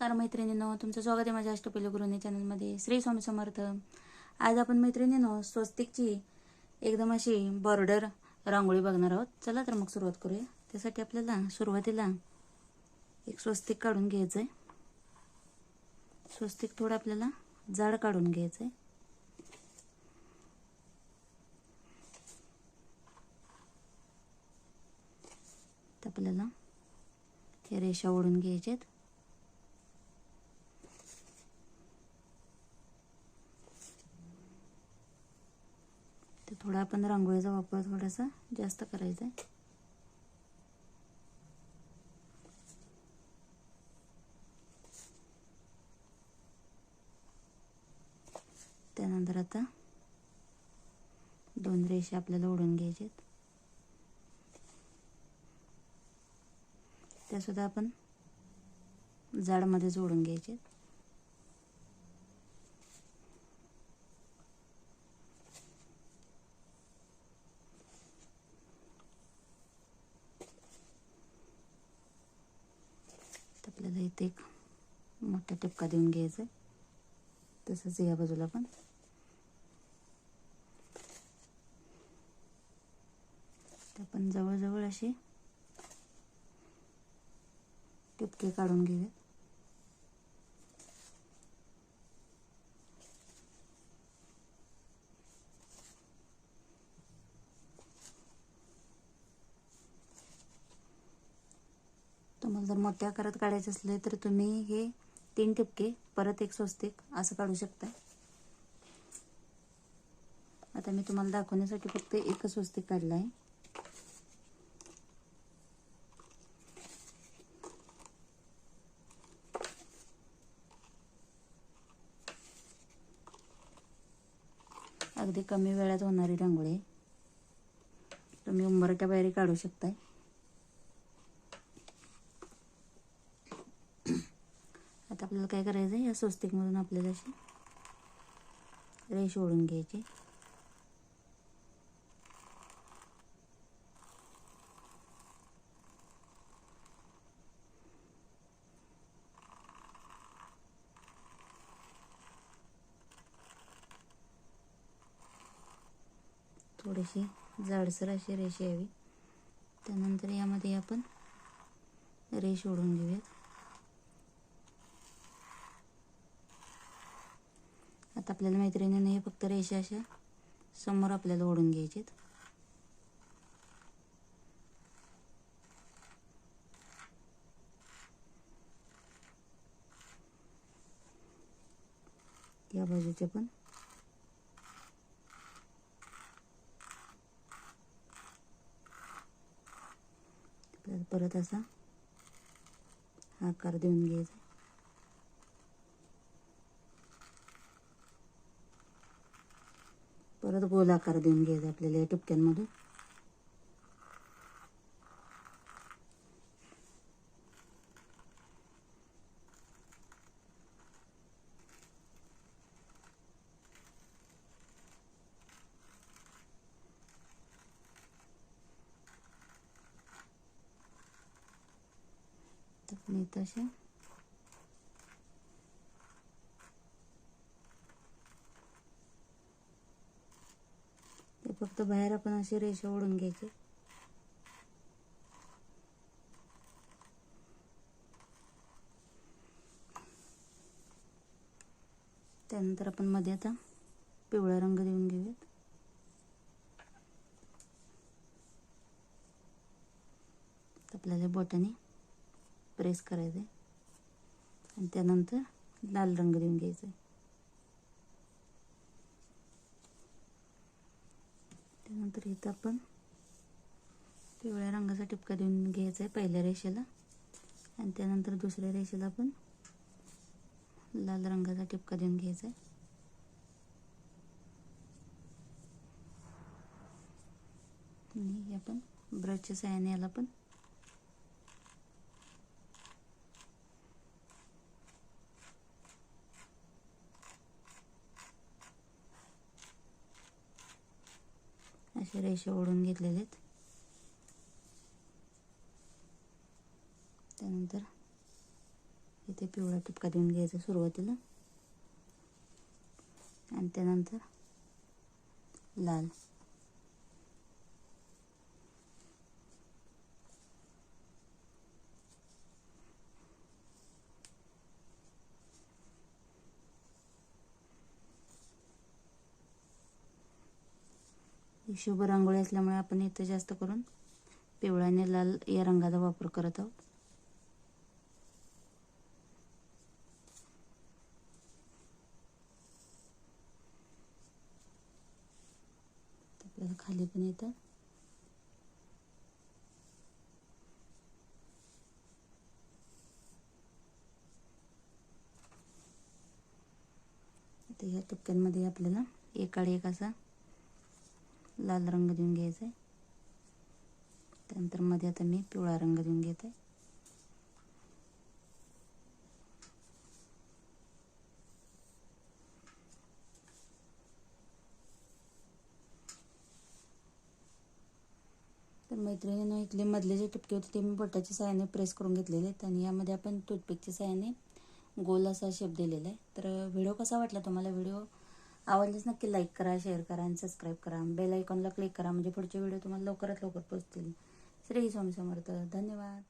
नमस्कार मैत्रिणींनो तुमचं स्वागत आहे माझ्या अष्टपैलू गृहिणी चॅनलमध्ये. श्री स्वामी समर्थ. आज आपण मैत्रिणींनो स्वस्तिकची एकदम अशी बॉर्डर रांगोळी बघणार आहोत. चला तर मग सुरुवात करूया. त्यासाठी आपल्याला सुरुवातीला एक स्वस्तिक काढून घ्यायचं आहे स्वस्तिक थोडं आपल्याला जाड काढून घ्यायचं आहे तर आपल्याला हे रेषा ओढून घ्यायच्यात. थोडा आपण रांगोळीचा वापर थोडासा जास्त करायचा आहे. त्यानंतर आता दोन रेषा आपल्याला ओढून घ्यायचे त्यासुद्धा आपण जाडमध्ये जोडून घ्यायचे आपल्याला इथे एक मोठा टिपका देऊन घ्यायचा आहे तसंच या बाजूला पण. आपण जवळजवळ असे टिपके काढून घेऊयात. तुम्हाला जर मोठ्या आकारात काढायचे असले तर तुम्ही हे तीन टिपके परत एक स्वस्तिक असं काढू शकता. आता मी तुम्हाला दाखवण्यासाठी फक्त एकच स्वस्तिक काढला आहे. अगदी कमी वेळात होणारी रांगोळी तुम्ही उंबरट्या बाहेर काढू शकताय. आता आपल्याला काय करायचं आहे? या स्वस्तिकमधून आपल्याला अशी रेष ओढून घ्यायची. थोडीशी जाडसर अशी रेष यावी. त्यानंतर यामध्ये आपण रेष ओढून घेऊयात. आता आपल्याला मैत्रिणीने हे फक्त रेषा अशा समोर आपल्याला ओढून घ्यायचेत. या बाजूचे पण. परत असा आकार देऊन घ्यायचा. परत गोल आकार देऊन घ्यायचा आपल्याला या टिपक्यांमधून आपण इथं अशा ते फक्त बाहेर आपण अशी रेषा ओढून घ्यायची. त्यानंतर आपण मध्ये आता पिवळा रंग देऊन घेऊयात. आपल्याला बोटाने प्रेस करायचं आहे आणि त्यानंतर लाल रंग देऊन घ्यायचा आहे त्यानंतर इथं आपण पिवळ्या रंगाचा टिपका देऊन घ्यायचा आहे पहिल्या रेषेला. आणि त्यानंतर दुसऱ्या रेषेला आपण लाल रंगाचा टिपका देऊन घ्यायचा आहे. आणि आपण ब्रशच्या साहाय्याने याला पण असे रेषे ओढून घेतलेले आहेत त्यानंतर इथे पिवळा टिपका देऊन घ्यायचा सुरुवातीला. आणि त्यानंतर लाल. शुभ रांगोळी असल्यामुळे आपण इथं जास्त करून पिवळा आणि लाल या रंगाचा वापर करत आहोत. आपल्याला खाली पण येतं. ह्या टप्प्यांमध्ये आपल्याला एकाड एक असा लाल रंग देऊन घ्यायचा आहे त्यानंतरमध्ये आता मी पिवळा रंग देऊन घेत आहे तर मैत्रिणीनं इथले मधले जे टिपके होते ते मी बोटाच्या साहाय्याने प्रेस करून घेतलेले आहेत आणि यामध्ये आपण टूथपिकच्या साहाय्याने गोल असा शेप दिलेला आहे. तर व्हिडिओ कसा वाटला तुम्हाला? व्हिडिओ आवडल्यास नक्की लाईक करा शेअर करा आणि सबस्क्राईब करा. बेल आयकॉनला क्लिक करा. म्हणजे पुढचे व्हिडिओ तुम्हाला लवकरात लवकर पोचतील. श्री स्वामी समर्थ. धन्यवाद.